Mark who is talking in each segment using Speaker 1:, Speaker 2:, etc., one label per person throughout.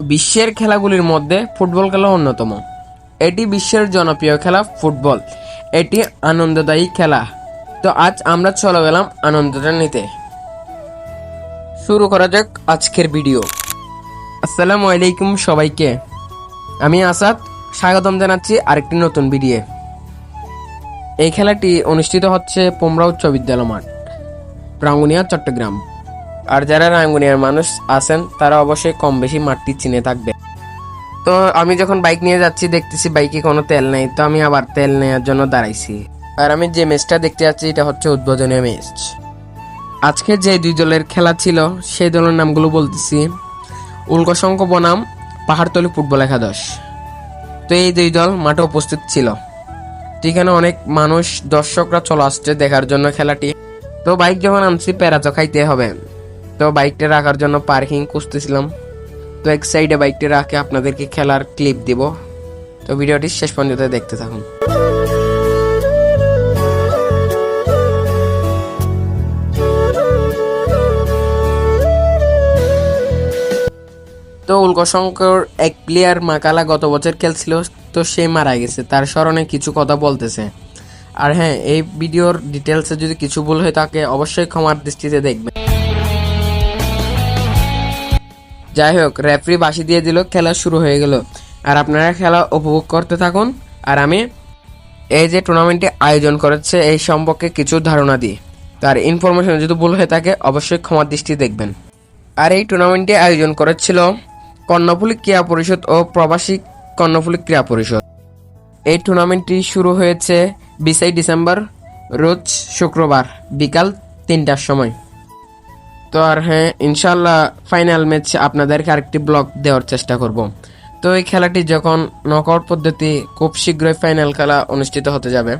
Speaker 1: বিশ্বের খেলাগুলির মধ্যে ফুটবল খেলা অন্যতম। এটি বিশ্বের জনপ্রিয় খেলা ফুটবল। এটি আনন্দদায়ী খেলা। তো আজ আমরা চলে গেলাম আনন্দটা নিতে। শুরু করা যাক আজকের ভিডিও। আসসালামু আলাইকুম সবাইকে। আমি আসাদ, স্বাগতম জানাচ্ছি আরেকটি নতুন ভিডিও এই খেলাটি অনুষ্ঠিত হচ্ছে পোমরা উচ্চ বিদ্যালয় মাঠ, রাঙ্গুনিয়া, চট্টগ্রাম। আর যারা রাঙ্গুনিয়ার মানুষ আছেন, তারা অবশ্যই কম বেশি মাঠটি চিনে থাকবে। তো আমি যখন বাইক নিয়ে যাচ্ছি, দেখতেছি বাইকে কোনো তেল নেই, তো আমি আবার তেল নেওয়ার জন্য দাঁড়াইছি। আর আমি যে ম্যাচটা দেখতে যাচ্ছি, এটা হচ্ছে উদ্বোধনীয় ম্যাচ আজকে যে দুই দলের খেলা ছিল, সেই দলের নামগুলো বলতেছি। উল্কশঙ্ক বনাম, পাহাড়তলি ফুটবল একাদশ। তো এই দুই দল মাঠে উপস্থিত ছিল। তো এখানে অনেক মানুষ, দর্শকরা চলে আসছে দেখার জন্য খেলাটি। তো বাইক যখন আনছি প্যারা তো খাইতে হবে। তো বাইকটা রাখার জন্য পার্কিং খুঁজতেছিলাম। তো এক সাইডে বাইকটা রাখে, আপনাদেরকে খেলার ক্লিপ দিব। তো ভিডিওটি শেষ পর্যন্ত দেখতে থাকুন। তো উল্কশঙ্কর এক প্লেয়ার মাকালা গত বছর খেলছিল, তো সে মারা গেছে। তার স্মরণে কিছু কথা বলতেছে। আর হ্যাঁ এই ভিডিওর ডিটেলসে যদি কিছু ভুল হয়ে থাকে অবশ্যই ক্ষমার দৃষ্টিতে দেখবেন। যাই হোক রেফারি বাসি দিয়ে দিল, খেলা শুরু হয়ে গেল। আর আপনারা খেলা উপভোগ করতে থাকুন। আর আমি এই যে টুর্নামেন্টটি আয়োজন করেছে, এই সম্পর্কে কিছু ধারণা দিই। তার ইনফরমেশন যদি ভুল হয়ে থাকে, অবশ্যই ক্ষমার দৃষ্টি দেখবেন। আর এই টুর্নামেন্টটি আয়োজন করেছিল কর্ণফুলী ক্রীড়া পরিষদ ও প্রবাসী কর্ণফুলী ক্রীড়া পরিষদ। এই টুর্নামেন্টটি শুরু হয়েছে বিশাই ডিসেম্বর, রোজ শুক্রবার, বিকাল তিনটার সময়। তো আর হ্যাঁ ইনশাল্লাহ ফাইনাল ম্যাচ আপনাদেরকে আরেকটি ব্লগ দেওয়ার চেষ্টা করব। তো এই খেলাটি যখন নকআউট পদ্ধতি খুব শীঘ্রই ফাইনাল খেলা অনুষ্ঠিত হতে যাবে।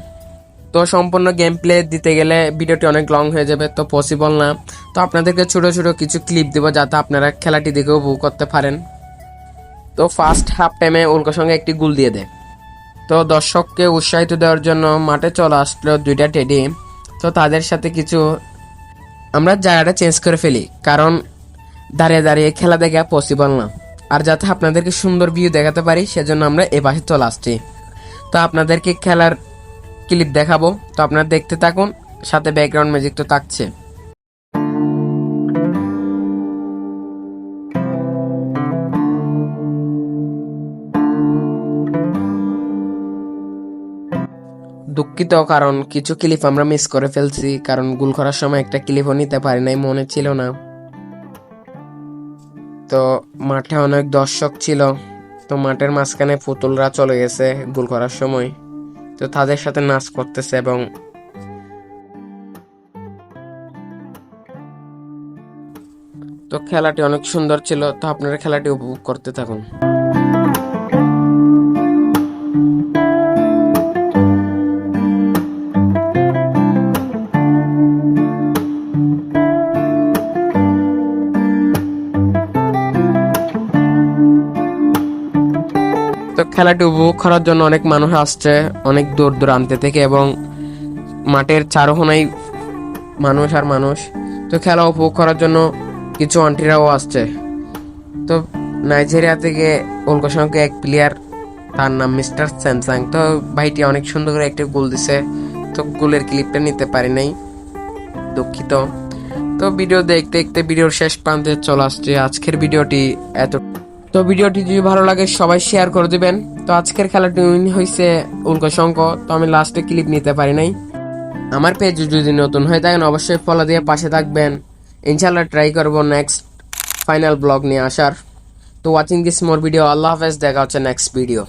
Speaker 1: তো সম্পূর্ণ গেম প্লে দিতে গেলে ভিডিওটি অনেক লং হয়ে যাবে, তো পসিবল না। তো আপনাদেরকে ছোটো ছোটো কিছু ক্লিপ দেবো যাতে আপনারা খেলাটি দেখে উপভোগ করতে পারেন। তো ফার্স্ট হাফ টাইমে উল্কার সঙ্গে একটি গুল দিয়ে দেয়। তো দর্শককে উৎসাহিত দেওয়ার জন্য মাঠে চলে আসলো দুইটা টেডি তো তাদের সাথে কিছু আমরা জায়গাটা চেঞ্জ করে ফেলি, কারণ দাঁড়িয়ে দাঁড়িয়ে খেলা দেখা পসিবল না। আর যাতে আপনাদেরকে সুন্দর ভিউ দেখাতে পারি, সেজন্য আমরা এ পাশে চলে আসছি। তো আপনাদেরকে খেলার ক্লিপ দেখাবো। তো আপনারা দেখতে থাকুন, সাথে ব্যাকগ্রাউন্ড মিউজিক তো থাকছে। দুঃখিত, কারণ কিছু ক্লিপ আমরা মিস করে ফেলছি, কারণ গুল করার সময় একটা ক্লিপও নিতে পারি নাই, মনে ছিল না। তো মাঠে অনেক দর্শক ছিল, তো মাঠের মাঝখানে পুতুলরা চলে গেছে গোল করার সময়। তো তাদের সাথে নাচ করতেছে এবং তো খেলাটি অনেক সুন্দর ছিল, তো আপনারা খেলাটি উপভোগ করতে থাকুন। খেলাটি উপভোগ করার জন্য অনেক মানুষ আসছে, অনেক দূর দূরান্তে থেকে এবং মাঠের চারোহনাই মানুষ আর মানুষ। তো খেলা উপভোগ করার জন্য কিছু আন্টিরাও আসছে। তো নাইজেরিয়া থেকে সঙ্গে এক প্লেয়ার তার নাম মিস্টার স্যামসাং। তো ভাইটি অনেক সুন্দর করে একটা গোল দিছে। তো গোলের ক্লিপটা নিতে পারি নাই, দুঃখিত। তো ভিডিও দেখতে দেখতে ভিডিওর শেষ প্রান্তে চলে আসছে। আজকের ভিডিওটি এত তো ভিডিওটি যদি ভালো লাগে, সবাই শেয়ার করে দিবেন। তো আজকের খেলাটি উইন হয়েছে উল্কা শঙ্ক তো আমি লাস্টে ক্লিপ নিতে পারি নাই। আমার পেজ যদি নতুন হয়ে থাকেন অবশ্যই ফলো দিয়ে পাশে থাকবেন। ইনশাল্লাহ ট্রাই করব নেক্সট ফাইনাল ব্লগ নিয়ে আসার। তো ওয়াচিং দিস মোর ভিডিও আল্লাহ হাফেজ, দেখা হচ্ছে নেক্সট ভিডিও